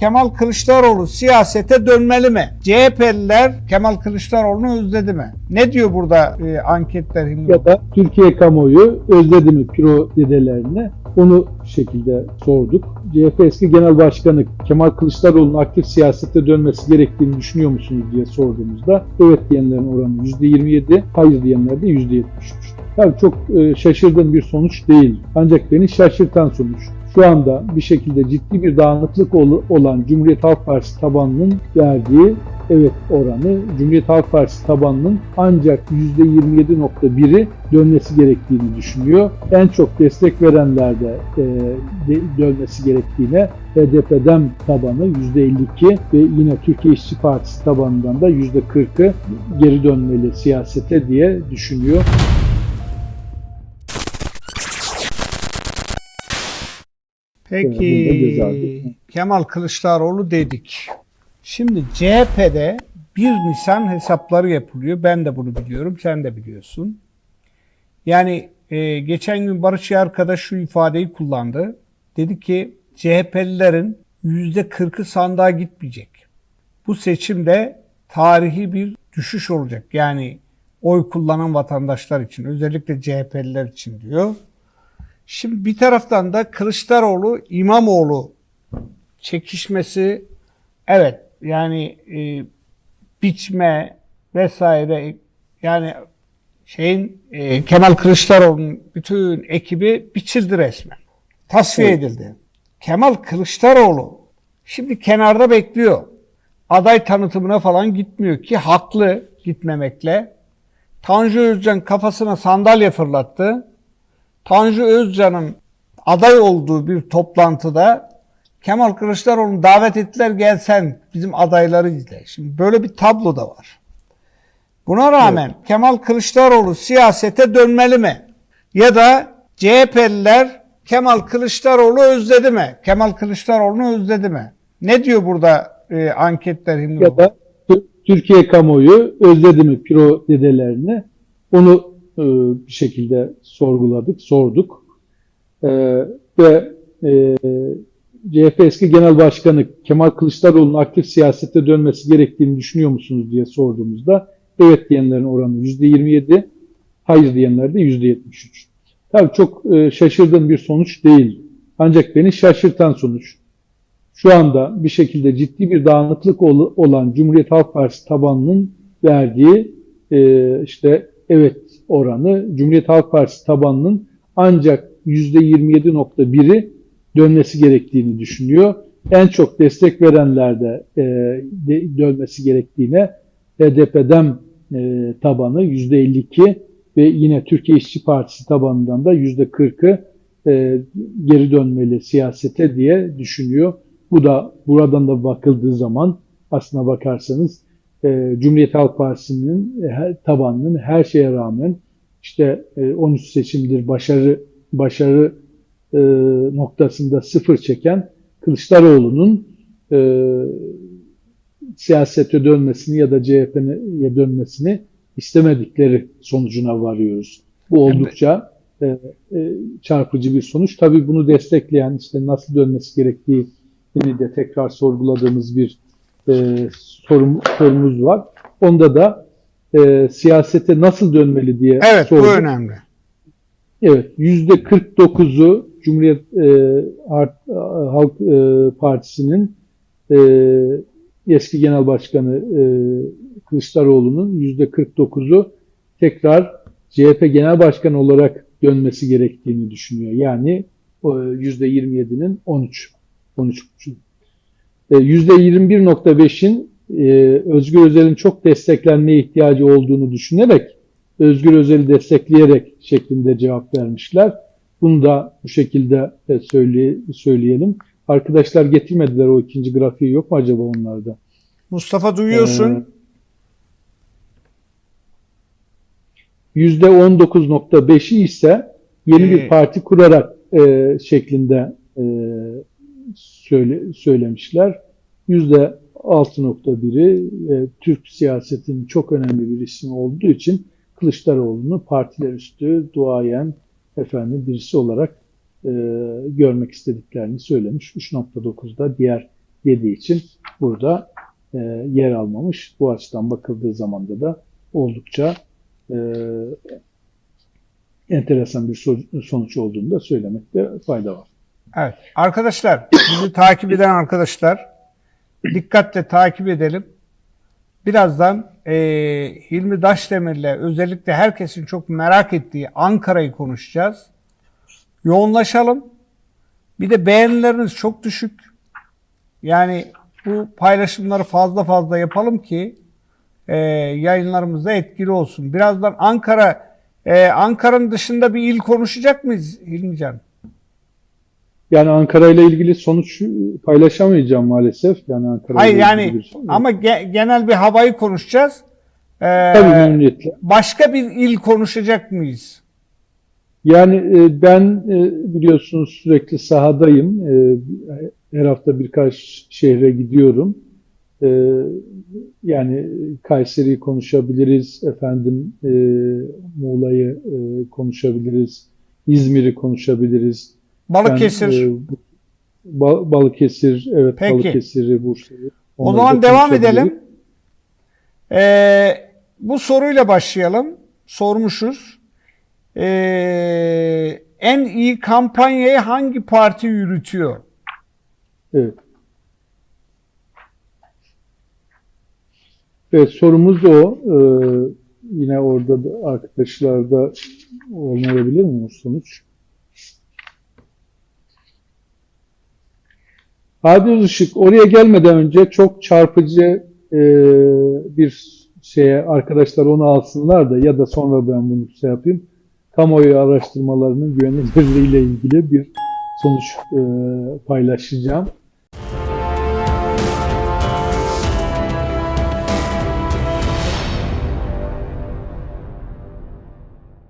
Kemal Kılıçdaroğlu siyasete dönmeli mi? CHP'liler Kemal Kılıçdaroğlu'nu özledi mi? Ne diyor burada e, anketler? Ya da Türkiye kamuoyu özledi mi piro dedelerini onu şekilde sorduk. CHP eski genel başkanı Kemal Kılıçdaroğlu'nun aktif siyasete dönmesi gerektiğini düşünüyor musunuz diye sorduğumuzda evet diyenlerin oranı %27, hayır diyenler de %73. Tabii çok e, şaşırdığım bir sonuç değil. Ancak beni şaşırtan sonuç şu anda bir şekilde ciddi bir dağınıklık ol- olan Cumhuriyet Halk Partisi tabanının verdiği evet oranı Cumhuriyet Halk Partisi tabanının ancak %27.1'i dönmesi gerektiğini düşünüyor. En çok destek verenler de e, dönmesi gerektiğine HDP'den tabanı %52 ve yine Türkiye İşçi Partisi tabanından da %40'ı geri dönmeli siyasete diye düşünüyor. Peki Kemal Kılıçdaroğlu dedik. Şimdi CHP'de 1 Nisan hesapları yapılıyor. Ben de bunu biliyorum. Sen de biliyorsun. Yani e, geçen gün Barış arkadaş şu ifadeyi kullandı. Dedi ki CHP'lilerin %40'ı sandığa gitmeyecek. Bu seçimde tarihi bir düşüş olacak. Yani oy kullanan vatandaşlar için özellikle CHP'liler için diyor. Şimdi bir taraftan da Kılıçdaroğlu İmamoğlu çekişmesi evet yani e, biçme vesaire yani şeyin e, Kemal Kılıçdaroğlu'nun bütün ekibi biçildi resmen. Tasfiye Evet. edildi. Kemal Kılıçdaroğlu şimdi kenarda bekliyor. Aday tanıtımına falan gitmiyor ki haklı gitmemekle. Tanju Özcan kafasına sandalye fırlattı. Tanju Özcan'ın aday olduğu bir toplantıda Kemal Kılıçdaroğlu'nu davet ettiler gelsen bizim adayları izle. Şimdi böyle bir tablo da var. Buna rağmen Kemal Kılıçdaroğlu siyasete dönmeli mi? Ya da CHP'liler Kemal Kılıçdaroğlu özledi mi? Kemal Kılıçdaroğlu'nu özledi mi? Ne diyor burada e, anketler Hilmi ya da Tü- Türkiye kamuoyu özledi mi piro dedelerini onu e, bir şekilde sorguladık, sorduk. E, ve e, CHP eski genel başkanı Kemal Kılıçdaroğlu'nun aktif siyasete dönmesi gerektiğini düşünüyor musunuz diye sorduğumuzda evet diyenlerin oranı %27, hayır diyenler de %73. Tabii çok e, şaşırdığım bir sonuç değil. Ancak beni şaşırtan sonuç şu anda bir şekilde ciddi bir dağınıklık ol- olan Cumhuriyet Halk Partisi tabanının verdiği e, işte evet oranı Cumhuriyet Halk Partisi tabanının ancak %27.1'i dönmesi gerektiğini düşünüyor. En çok destek verenler de, e, dönmesi gerektiğine HDP'den e, tabanı %52 ve yine Türkiye İşçi Partisi tabanından da %40'ı e, geri dönmeli siyasete diye düşünüyor. Bu da buradan da bakıldığı zaman aslına bakarsanız e, Cumhuriyet Halk Partisi'nin her, tabanının her şeye rağmen işte e, 13 seçimdir başarı başarı e, noktasında sıfır çeken Kılıçdaroğlu'nun e, siyasete dönmesini ya da CHP'ye dönmesini istemedikleri sonucuna varıyoruz. Bu oldukça e, e, çarpıcı bir sonuç. Tabii bunu destekleyen işte nasıl dönmesi gerektiği Yine de tekrar sorguladığımız bir e, sorum, sorumuz var. Onda da e, siyasete nasıl dönmeli diye Evet sorduk. bu önemli. Evet, yüzde 49'u Cumhuriyet e, Halk e, Partisi'nin e, eski genel başkanı e, Kılıçdaroğlu'nun yüzde 49'u tekrar CHP genel başkanı olarak dönmesi gerektiğini düşünüyor. Yani e, yüzde 27'nin 13 13,5. E, Yüzde 21.5'in e, Özgür Özel'in çok desteklenmeye ihtiyacı olduğunu düşünerek Özgür Özel'i destekleyerek şeklinde cevap vermişler. Bunu da bu şekilde e, söyle, söyleyelim. Arkadaşlar getirmediler o ikinci grafiği yok mu acaba onlarda? Mustafa duyuyorsun. Ee, %19.5'i ise yeni Ee, bir parti kurarak e, şeklinde e, söyle, söylemişler. %6.1'i e, Türk siyasetinin çok önemli bir ismi olduğu için Kılıçdaroğlu'nu partiler üstü duayen efendim birisi olarak e, görmek istediklerini söylemiş. 3.9'da diğer yediği için burada e, yer almamış. Bu açıdan bakıldığı zaman da oldukça e, enteresan bir so- sonuç olduğunu da söylemekte fayda var. Evet. Arkadaşlar, bizi takip eden arkadaşlar dikkatle takip edelim. Birazdan eee Hilmi Daşdemir'le özellikle herkesin çok merak ettiği Ankara'yı konuşacağız. Yoğunlaşalım. Bir de beğenileriniz çok düşük. Yani bu paylaşımları fazla fazla yapalım ki eee yayınlarımızda etkili olsun. Birazdan Ankara, eee, Ankara'nın dışında bir il konuşacak mıyız Hilmican? Yani Ankara ile ilgili sonuç paylaşamayacağım maalesef. Yani Ankara Hayır yani bir- ama ge- genel bir havayı konuşacağız. Ee, Tabii memnuniyetle. başka bir il konuşacak mıyız? Yani e, ben e, biliyorsunuz sürekli sahadayım. E, Her hafta birkaç şehre gidiyorum. E, Yani Kayseri'yi konuşabiliriz, efendim e, Muğla'yı e, konuşabiliriz, İzmir'i konuşabiliriz. Balıkesir. Ben, e, Ba- Balıkesir, evet Peki. Balıkesir'i, Bursa'yı. o zaman devam edelim. Ee, bu soruyla başlayalım. Sormuşuz. Ee, en iyi kampanyayı hangi parti yürütüyor? Evet. Evet sorumuz o. Ee, yine orada da arkadaşlarda olmayabilir mi sonuç? Hadi Işık oraya gelmeden önce çok çarpıcı e, bir şeye arkadaşlar onu alsınlar da ya da sonra ben bunu şey yapayım. Kamuoyu araştırmalarının güvenilirliği ile ilgili bir sonuç e, paylaşacağım.